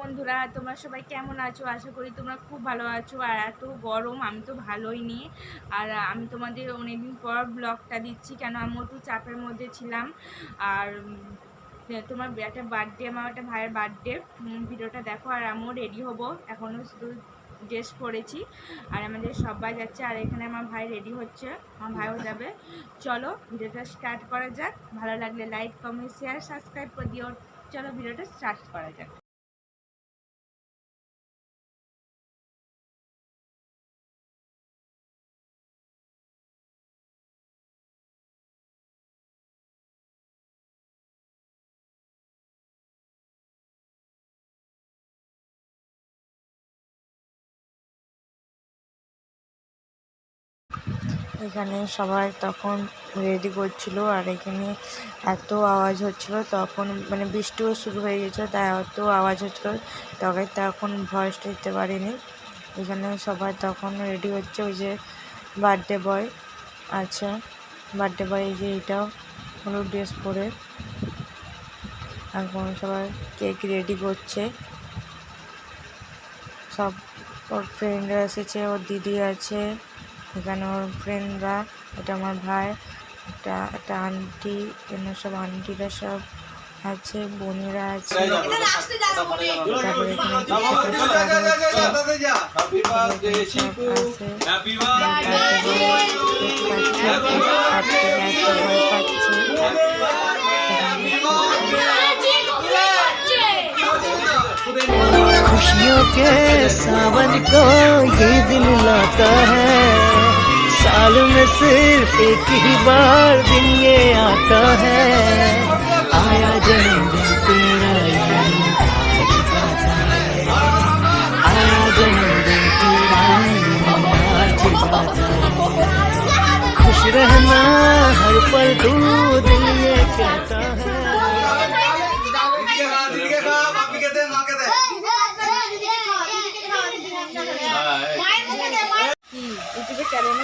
বন্ধুরা, তোমরা সবাই কেমন আছো? আশা করি তোমরা খুব ভালো আছো। আর এত গরম, আমি তো ভালোই নি আর আমি তোমাদের অনেকদিন পর ব্লগটা দিচ্ছি, কেন আমি একটু চাপের মধ্যে ছিলাম। আর তোমার একটা বার্থডে আমার একটা ভাইয়ের বার্থডে ভিডিওটা দেখো, আর আমিও রেডি হব। এখনও শুধু ড্রেস পরেছি। আর আমাদের সবাই যাচ্ছে, আর এখানে আমার ভাই রেডি হচ্ছে। আমার ভাইও যাবে। চলো, ভিডিওটা স্টার্ট করা যাক। ভালো লাগলে লাইক কমেন্ট শেয়ার সাবস্ক্রাইব করে দিও। চলো, ভিডিওটা স্টার্ট করা যাক। এখানে সবাই তখন রেডি করছিল আর এখানে এত আওয়াজ হচ্ছিল, তখন মানে বৃষ্টিও শুরু হয়ে গেছিল, তাই এত আওয়াজ হচ্ছিল, তবে তখন ভয়েসটা দিতে পারিনি। এখানে সবাই তখন রেডি হচ্ছে, ওই যে বার্থডে বয় আচ্ছা বার্থডে বয় এই যে এটাও হলুদ ড্রেস পরে। এখন সবাই কেক রেডি করছে। সব ওর ফ্রেন্ডরা এসেছে, ওর দিদি আছে। এখানে ওর ফ্রেন্ডরা এটা আমার ভাই এটা একটা আন্টি এখানে সব আন্টিরা সব আছে বোনেরা আছে। তারপরে এখানে खुशियों के सावन को ये दिन लाता है। साल में सिर्फ़ एक ही बार दिन ये आता है। आया जन्मदिन तेरा आया जन्मदिन तेरा खुश रहना हर पल तू दिल ये कहता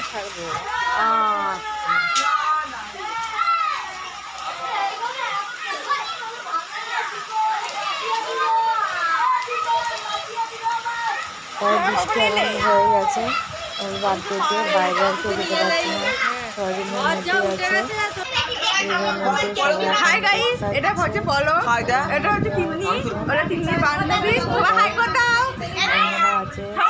চ্যানেলে ছাড়বো। আচ্ছা। বৃষ্টি এখন হয়ে গেছে। ওর বার্থডেতে বাইরে আর কেউ যেতে পারছে না। সবাই আছে। হাই গাইস এটা হচ্ছে বলো। এটা হচ্ছে তিন্নি ওটা তিন্নির বান্ধবী। হাই করে দাও। আমরা আছে। আছে